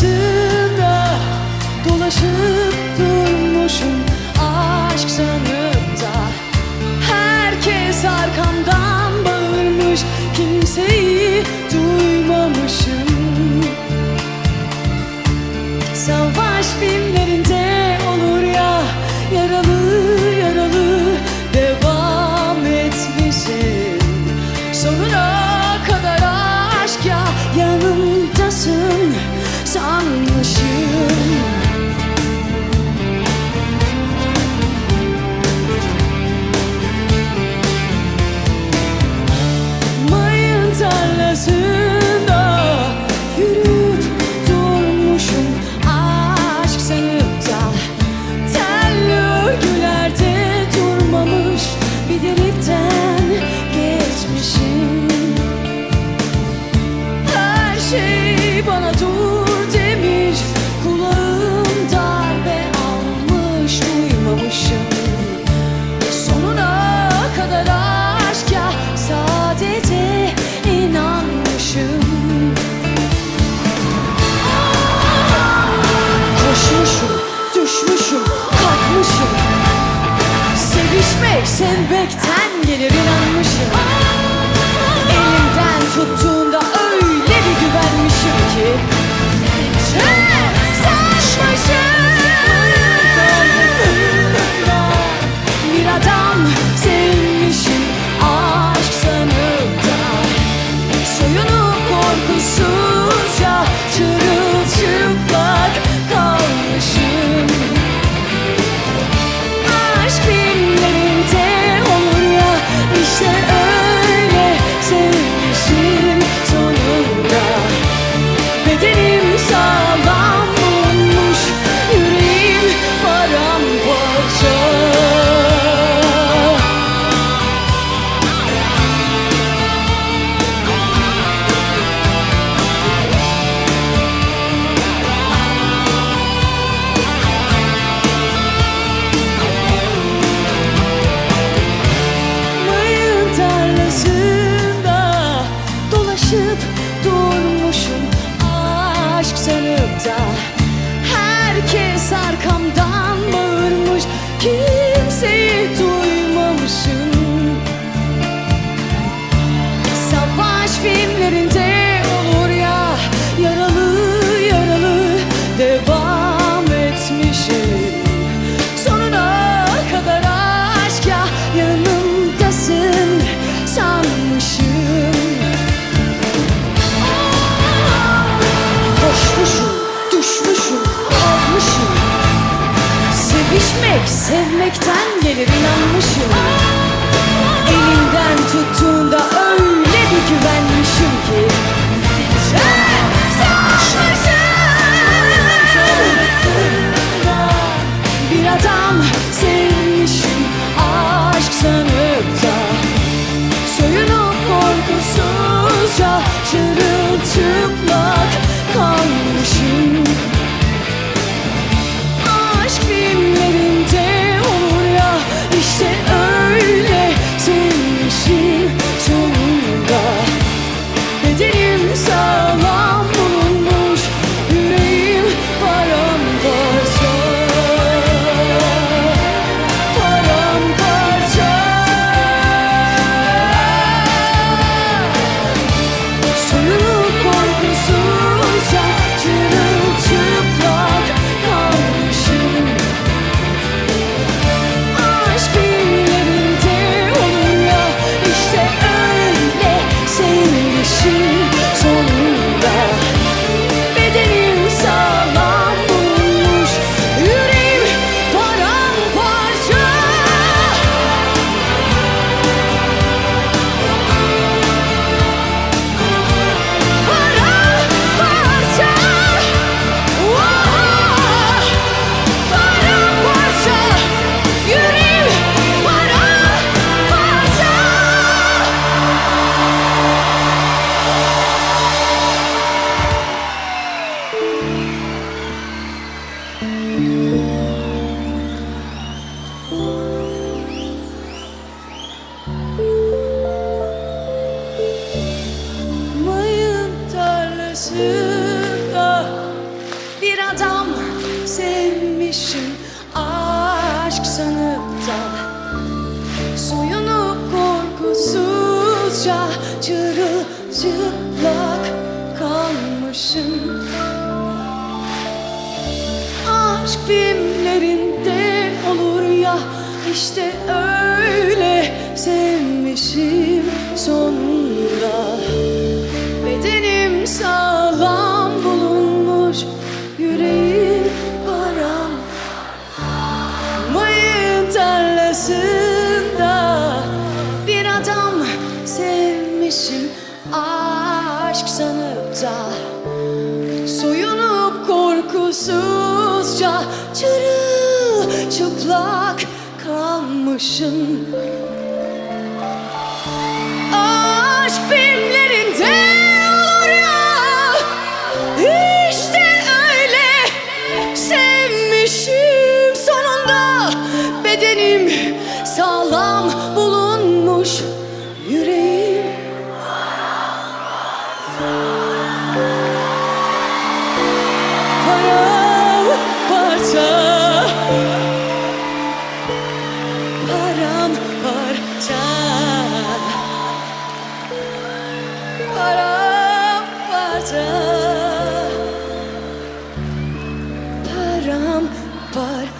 arasında dolaşır. bana dur demiş Kulağım darbe almış duymamışım. Sonuna kadar aşka sadece inanmışım. Koşmuşum, düşmüşüm, kalkmışım. Sevişmek sevmekten gelir Pişmek sevmekten gelir inanmışım. Elimden tut tarlasında Bir adam sevmişim. Aşk sanıp da Soyunup korkusuzca çırılçıplak kalmışım. Aşk filmlerinde olur ya işte öyle sevmişim. Sonunda tarlasında bir adam sevmişim. Aşk sanıp da Soyunup korkusuzca çıplak kalmışım sağlam bulunmuş yüreğim. Paramparça paramparça paramparça paramparça